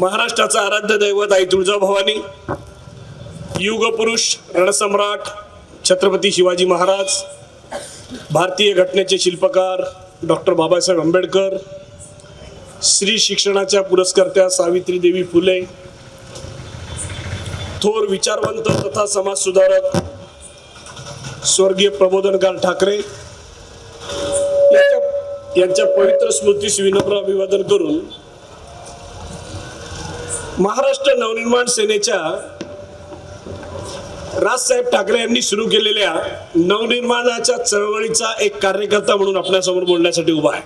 महाराष्ट्राचा आराध्य दैवत आई तुळजाभवानी युगपुरुष रणसम्राट छत्रपती शिवाजी महाराज भारतीय घटनेचे शिल्पकार डॉक्टर बाबासाहेब आंबेडकर स्त्री शिक्षणाच्या पुरस्कर्त्या सावित्री देवी फुले थोर विचारवंत तथा समाजसुधारक स्वर्गीय प्रबोधनकार ठाकरे यांच्या यांच्या पवित्र स्मृतीस विनम्र अभिवादन करून महाराष्ट्र नवनिर्माण सेनेच्या राजसाहेब ठाकरे यांनी सुरू केलेल्या नवनिर्माणाच्या चळवळीचा एक कार्यकर्ता म्हणून आपल्यासमोर बोलण्यासाठी उभा आहे.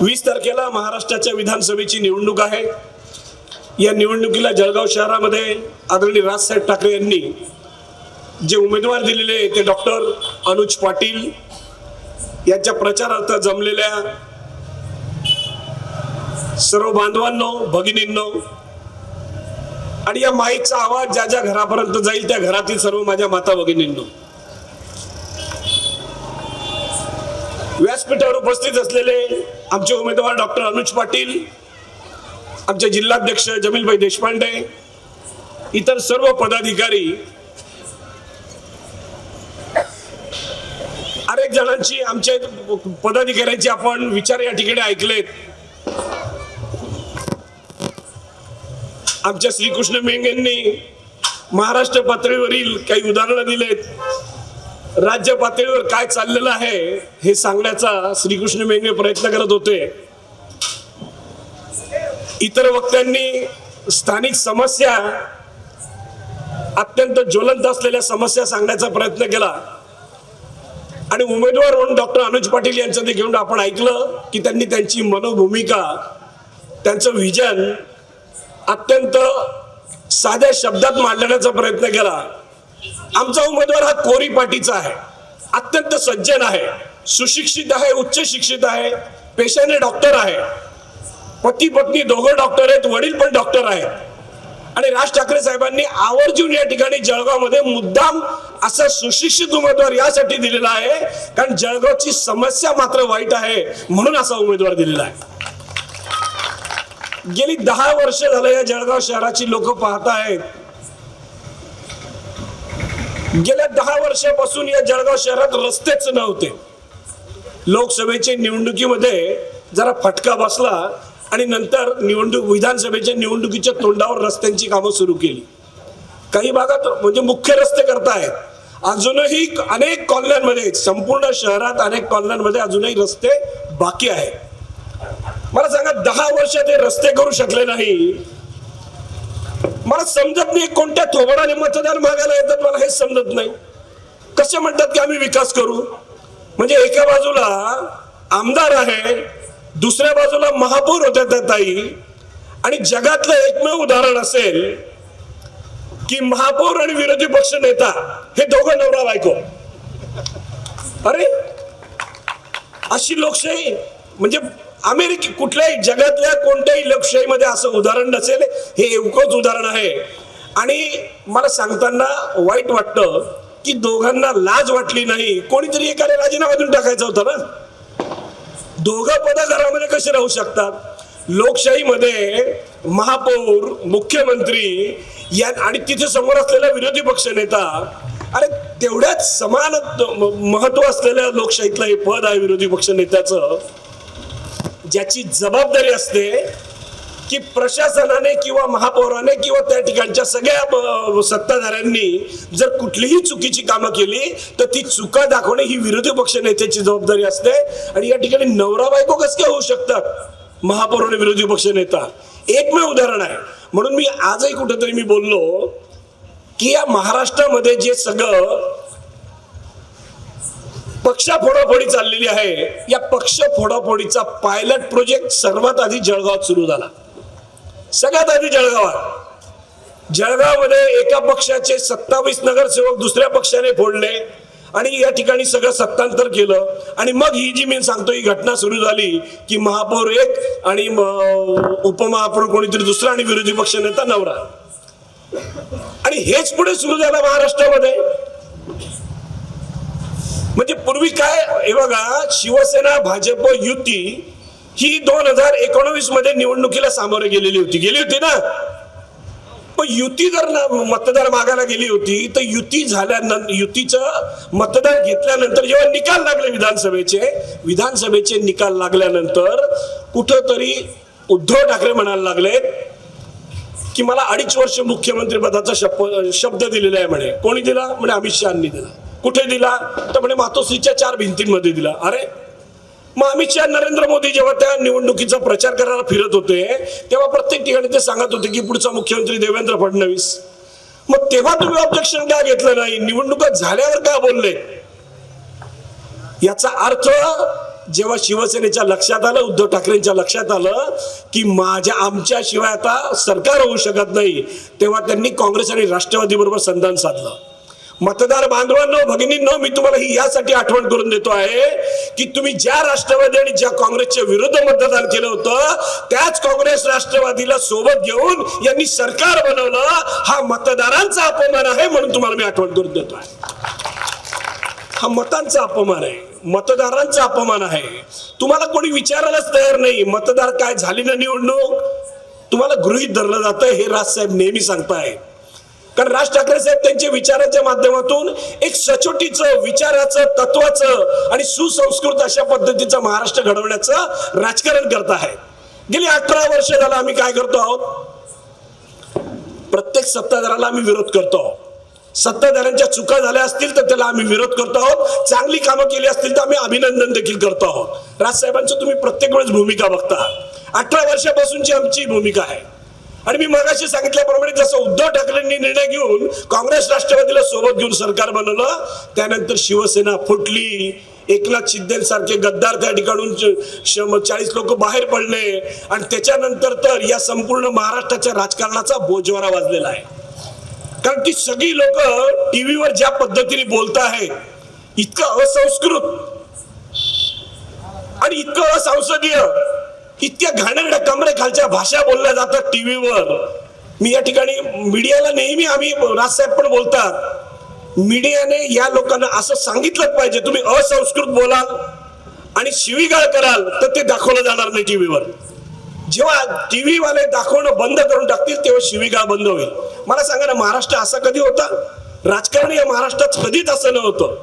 वीस तारखेला महाराष्ट्राच्या विधानसभेची निवडणूक आहे. या निवडणुकीला जळगाव शहरामध्ये आदरणीय राजसाहेब ठाकरे यांनी जे उमेदवार दिलेले आहेत ते डॉक्टर अनुज पाटील यांच्या प्रचारार्थ जमलेल्या सर्व बांधवांनो भगिनींनो आणि या माईकचा आवाज ज्या ज्या घरापर्यंत जाईल त्या घरातील सर्व माझ्या माता भगिनींनो. व्यासपीठावर उपस्थित असलेले आमचे उमेदवार डॉक्टर अनुज पाटील आमचे जिल्हाध्यक्ष जमीलभाई देशपांडे इतर सर्व पदाधिकारी अनेक जणांची आमच्या पदाधिकाऱ्यांची आपण विचार या ठिकाणी ऐकलेत. आमच्या श्रीकृष्ण मेंगेंनी महाराष्ट्र पातळीवरील काही उदाहरणं दिलेत. राज्य पातळीवर काय चाललेलं आहे हे सांगण्याचा श्रीकृष्ण मेंगे प्रयत्न करत होते. इतर वक्त्यांनी स्थानिक समस्या अत्यंत ज्वलंत असलेल्या समस्या सांगण्याचा प्रयत्न केला. आणि उमेदवार म्हणून डॉक्टर अनुज पाटील यांचं देखील घेऊन आपण ऐकलं की त्यांनी त्यांची मनोभूमिका त्यांचं विजन अत्यंत साध्या शब्दात मांडण्याचा प्रयत्न केला. आमचा उमेदवार हा कोरी पाटीचा आहे. अत्यंत सज्जन आहे. सुशिक्षित आहे उच्च शिक्षित आहे पेशाने डॉक्टर आहे. पती पत्नी दोघं डॉक्टर आहेत वडील पण डॉक्टर आहेत. आणि राज ठाकरे साहेबांनी आवर्जून या ठिकाणी जळगावमध्ये मुद्दाम असा सुशिक्षित उमेदवार यासाठी दिलेला आहे. कारण जळगावची समस्या मात्र वाईट आहे म्हणून असा उमेदवार दिलेला आहे. गेली दहा वर्ष झालं या जळगाव शहराची लोक पाहत आहेत गेल्या दहा वर्षापासून या जळगाव शहरात रस्तेच नव्हते. लोकसभेच्या निवडणुकीमध्ये जरा फटका बसला आणि नंतर निवडणूक विधानसभेच्या निवडणुकीच्या तोंडावर रस्त्यांची कामं सुरू केली. काही भागात म्हणजे मुख्य रस्ते करतायत. अजूनही अनेक कॉलन्यांमध्ये संपूर्ण शहरात अनेक कॉलन्यांमध्ये अजूनही रस्ते बाकी आहेत. मला सांगा दहा वर्ष ते रस्ते करू शकले नाही. मला समजत नाही कोणत्या थोबडाने मतदान मागायला येतात मला हे समजत नाही. कसे म्हणतात की आम्ही विकास करू? म्हणजे एका बाजूला आमदार आहे दुसऱ्या बाजूला महापौर होत्या त्या ताई. आणि जगातलं एकमेव उदाहरण असेल की महापौर आणि विरोधी पक्ष नेता हे दोघं नवरा बायको. अरे अशी लोकशाही म्हणजे अमेरिके कुठल्याही जगातल्या कोणत्याही लोकशाहीमध्ये असं उदाहरण नसेल हे एवकच उदाहरण आहे. आणि मला सांगताना वाईट वाटतं की दोघांना लाज वाटली नाही. कोणीतरी एखाद्या राजीनामा देऊन टाकायचा होता ना? दोघं पद घरामध्ये कसे राहू शकतात? लोकशाहीमध्ये महापौर मुख्यमंत्री या आणि तिथे समोर असलेला विरोधी पक्ष नेता अरे तेवढ्याच समान महत्त्व असलेल्या लोकशाहीतलं हे पद आहे विरोधी पक्ष नेत्याचं. ज्याची जबाबदारी असते की प्रशासनाने किंवा महापौराने किंवा त्या ठिकाणच्या सगळ्या सत्ताधाऱ्यांनी जर कुठलीही चुकीची कामं केली तर ती चुका दाखवणे ही विरोधी पक्ष नेत्याची जबाबदारी असते. आणि या ठिकाणी नवरा बायको कस काय होऊ शकतात? महापौर आणि विरोधी पक्ष नेता. एकमेव उदाहरण आहे. म्हणून मी आजही कुठेतरी मी बोललो की या महाराष्ट्रामध्ये जे सगळं पक्ष फोडाफोडी चाललेली आहे. या पक्ष फोडाफोडीचा पायलट प्रोजेक्ट सर्वात आधी जळगावात सुरू झाला. सगळ्यात आधी जळगावात. जळगावमध्ये एका पक्षाचे सत्तावीस नगरसेवक दुसऱ्या पक्षाने फोडले आणि या ठिकाणी सगळं सत्तांतर केलं. आणि मग ही जी मी सांगतो ही घटना सुरू झाली की महापौर एक आणि उपमहापौर कोणीतरी दुसरा आणि विरोधी पक्ष नेता नवरा. आणि हेच पुढे सुरू झालं महाराष्ट्रामध्ये. म्हणजे पूर्वी काय हे बघा शिवसेना भाजप युती ही दोन हजार एकोणवीसमध्ये निवडणुकीला सामोरे गेलेली होती. गेली होती ना? पण युती जर ना मतदार मागायला गेली होती तर युती झाल्यानंतर युतीचं मतदान घेतल्यानंतर जेव्हा निकाल लागले विधानसभेचे विधानसभेचे निकाल लागल्यानंतर कुठंतरी उद्धव ठाकरे म्हणायला लागले की मला अडीच वर्ष मुख्यमंत्री पदाचा शप शब्द दिलेला आहे म्हणे. कोणी दिला? म्हणे अमित शहानी दिला. कुठे दिला? तर म्हणे मातोश्रीच्या चार भिंतींमध्ये दिला. अरे मग अमित शहा नरेंद्र मोदी जेव्हा त्या निवडणुकीचा प्रचार करायला फिरत होते तेव्हा प्रत्येक ठिकाणी ते सांगत होते की पुढचा मुख्यमंत्री देवेंद्र फडणवीस. मग तेव्हा तुम्ही ऑब्जेक्शन का घेतलं नाही? निवडणुका झाल्यावर का बोलले? याचा अर्थ जेव्हा शिवसेनेच्या लक्षात आलं उद्धव ठाकरेंच्या लक्षात आलं की माझ्या आमच्या शिवाय आता सरकार होऊ शकत नाही तेव्हा त्यांनी काँग्रेस आणि राष्ट्रवादी बरोबर संधान साधलं. मतदार बांधवांनो भगिनींनो मी तुम्हाला ही यासाठी आठवण करून देतो आहे की तुम्ही ज्या राष्ट्रवादी आणि ज्या काँग्रेसच्या विरुद्ध मतदान केलं होतं त्याच काँग्रेस राष्ट्रवादीला सोबत घेऊन यांनी सरकार बनवलं हा मतदारांचा अपमान आहे म्हणून तुम्हाला मी आठवण करून देतो आहे. हा मतांचा अपमान आहे मतदारांचा अपमान आहे. तुम्हाला कोणी विचारायलाच तयार नाही मतदार काय झाली ना निवडणूक? तुम्हाला गृहीत धरलं जातं हे राजसाहेब नेहमी सांगताय कारण राज ठाकरे साहेब त्यांच्या विचाराच्या माध्यमातून एक सचोटीचं विचाराचं तत्वाचं आणि सुसंस्कृत अशा पद्धतीचं महाराष्ट्र घडवण्याचं राजकारण करत आहे. गेली अठरा वर्ष झालं आम्ही काय करतो आहोत? प्रत्येक सत्ताधाराला आम्ही विरोध करतो आहोत. सत्ताधाऱ्यांच्या चुका झाल्या असतील तर त्याला आम्ही विरोध करतो आहोत. चांगली कामं केली असतील तर आम्ही अभिनंदन देखील करतो आहोत. राजसाहेबांचं तुम्ही प्रत्येक वेळेस भूमिका बघता. अठरा वर्षापासूनची आमची भूमिका आहे. आणि मी मगाशी सांगितल्याप्रमाणे जसं उद्धव ठाकरेंनी निर्णय घेऊन काँग्रेस राष्ट्रवादीला सोबत घेऊन सरकार बनवलं त्यानंतर शिवसेना फुटली एकनाथ शिंदेसारखे गद्दार त्या ठिकाणून चाळीस लोक बाहेर पडले आणि त्याच्यानंतर तर या संपूर्ण महाराष्ट्राच्या राजकारणाचा बोजवारा वाजलेला आहे. कारण ती सगळी लोक टीव्हीवर ज्या पद्धतीने बोलत आहेत इतकं असंस्कृत आणि इतकं असंसदीय. इतक्या घाणेरड्या कमरे खालच्या भाषा बोलल्या जातात टीव्हीवर. मी या ठिकाणी मीडियाला नेहमी आम्ही राजसाहेब पण बोलतात. मीडियाने या लोकांना असं सांगितलंच पाहिजे तुम्ही असंस्कृत बोलाल आणि शिवीगाळ कराल तर ते दाखवलं जाणार नाही टीव्हीवर. जेव्हा टीव्ही वाले दाखवणं बंद करून टाकतील तेव्हा शिवीगाळ बंद होईल. मला सांगा ना महाराष्ट्र असा कधी होता? राजकारण या महाराष्ट्रात कधीच असं नव्हतं.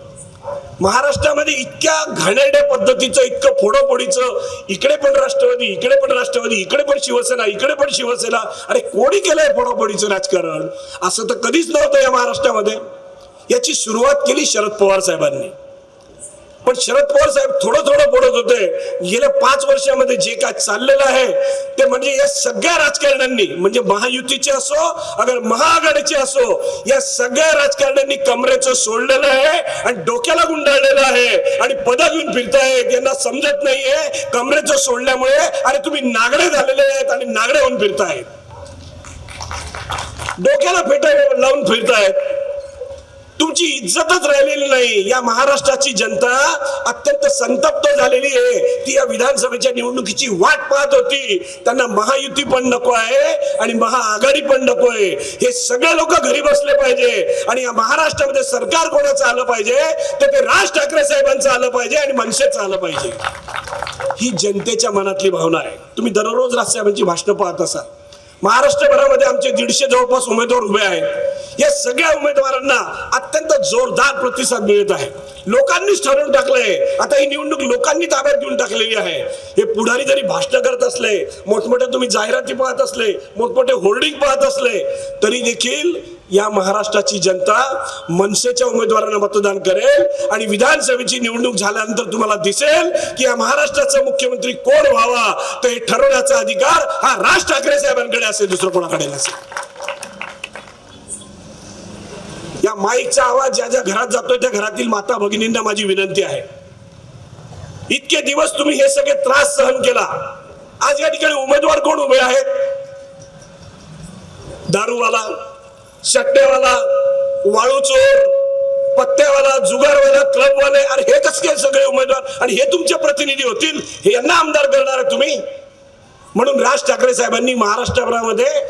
महाराष्ट्रामध्ये इतक्या घाणेरड्या पद्धतीचं इतकं फोडोफोडीचं इकडे पण राष्ट्रवादी इकडे पण राष्ट्रवादी इकडे पण शिवसेना इकडे पण शिवसेना अरे कोणी केलंय फोडोफोडीचं राजकारण? असं तर कधीच नव्हतं या महाराष्ट्रामध्ये. याची सुरुवात केली शरद पवार साहेबांनी. पण शरद पवार साहेब थोडं थोडं बोलत होते. गेल्या पाच वर्षामध्ये जे काय चाललेलं आहे ते म्हणजे या सगळ्या राजकारण्यांनी म्हणजे महायुतीचे असो अगर महाआघाडीचे असो या सगळ्या राजकारण्यांनी कमरेचं सोडलेलं आहे आणि डोक्याला गुंडाळलेलं आहे आणि पदं घेऊन फिरतायत. यांना समजत नाहीये कमरेचं सोडल्यामुळे अरे तुम्ही नागडे झालेले आहेत आणि नागडे होऊन फिरतायत. डोक्याला फेटा लावून फिरतायत. तुमची इज्जतच राहिलेली नाही. या महाराष्ट्राची जनता अत्यंत संतप्त झालेली आहे. ती या विधानसभेच्या निवडणुकीची वाट पाहत होती. त्यांना महायुती पण नको आहे आणि महाआघाडी पण नको आहे. हे सगळे लोक घरी बसले पाहिजे. आणि या महाराष्ट्रामध्ये सरकार कोणाचं आलं पाहिजे? तर ते राज ठाकरे साहेबांचं आलं पाहिजे आणि मनसेचं आलं पाहिजे. ही जनतेच्या मनातली भावना आहे. तुम्ही दररोज राजसाहेबांची भाषणं पाहत असाल. महाराष्ट्रभरामध्ये आमचे दीडशे जवळपास उमेदवार उभे आहेत. या सगळ्या उमेदवारांना अत्यंत जोरदार प्रतिसाद मिळत आहे. लोकांनीच ठरवून टाकलंय. आता ही निवडणूक लोकांनी ताब्यात घेऊन टाकलेली आहे. हे पुढारी जरी भाषण करत असले मोठमोठ्या तुम्ही जाहिराती पाहत असले मोठमोठे होर्डिंग पाहत असले तरी देखील या महाराष्ट्राची जनता मनसेच्या उमेदवारांना मतदान करेल आणि विधानसभेची निवडणूक झाल्यानंतर तुम्हाला दिसेल की या महाराष्ट्राचा मुख्यमंत्री कोण व्हावा? तर हे ठरवण्याचा अधिकार हा राज ठाकरे साहेबांकडे असेल दुसरं कोणाकडे नसेल. या माईकचा आवाज ज्या ज्या घरात जातोय त्या घरातील माता भगिनींना माझी विनंती आहे. इतके दिवस तुम्ही हे सगळे त्रास सहन केला. आज या ठिकाणी उमेदवार कोण उभे आहेत? दारूवाला शट्टेवाला वाळू चोर पत्त्यावाला जुगारवाला क्लबवाले अरे हे कस काय सगळे उमेदवार? आणि हे तुमचे प्रतिनिधी होतील? हे यांना आमदार करणार आहे तुम्ही? म्हणून राज ठाकरे साहेबांनी महाराष्ट्रभरामध्ये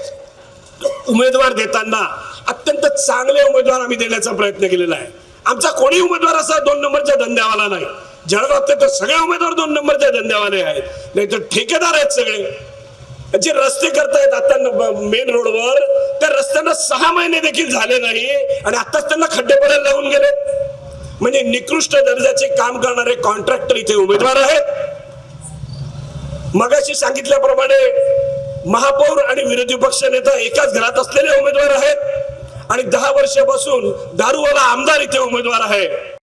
उमेदवार देताना अत्यंत चांगले उमेदवार आम्ही देण्याचा प्रयत्न केलेला आहे. आमचा कोणी उमेदवार असा दोन नंबरच्या धंद्यावाला नाही. जळगावात तर सगळे उमेदवार दोन नंबरचे धंद्यावाले आहेत. नाही तर ठेकेदार आहेत सगळे. जे रस्ते करतायत आता मेन रोडवर त्या रस्त्यांना सहा महिने देखील झाले नाही आणि आताच त्यांना खड्डे पडायला लागून गेले म्हणजे निकृष्ट दर्जाचे काम करणारे कॉन्ट्रॅक्टर इथे उमेदवार आहेत. मगाशी सांगितल्याप्रमाणे महापौर आणि विरोधी पक्ष नेता एकाच घरात असलेले उमेदवार आहेत. आणि दहा वर्षापासून दारूवाला आमदार इथे उमेदवार आहे.